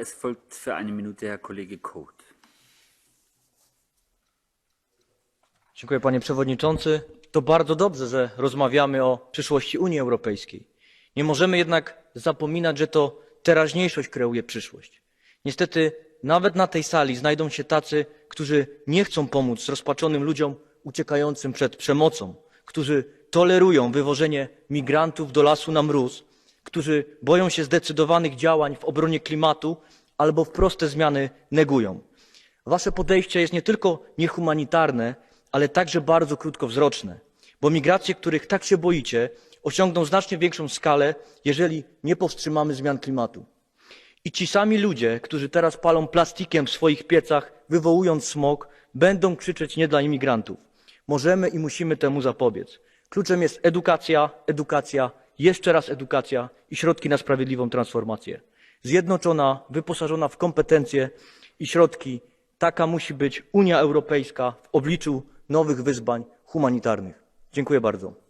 Es folgt für eine Minute Herr Kollege. Dziękuję panie przewodniczący. To bardzo dobrze, że rozmawiamy o przyszłości Unii Europejskiej. Nie możemy jednak zapominać, że to teraźniejszość kreuje przyszłość. Niestety nawet na tej sali znajdą się tacy, którzy nie chcą pomóc zrozpaczonym ludziom uciekającym przed przemocą, którzy tolerują wywożenie migrantów do lasu na mróz, którzy boją się zdecydowanych działań w obronie klimatu albo wprost zmiany negują. Wasze podejście jest nie tylko niehumanitarne, ale także bardzo krótkowzroczne, bo migracje, których tak się boicie, osiągną znacznie większą skalę, jeżeli nie powstrzymamy zmian klimatu. I ci sami ludzie, którzy teraz palą plastikiem w swoich piecach, wywołując smog, będą krzyczeć nie dla imigrantów. Możemy i musimy temu zapobiec. Kluczem jest edukacja, edukacja, jeszcze raz edukacja i środki na sprawiedliwą transformację. Zjednoczona, wyposażona w kompetencje i środki, taka musi być Unia Europejska w obliczu nowych wyzwań humanitarnych. Dziękuję bardzo.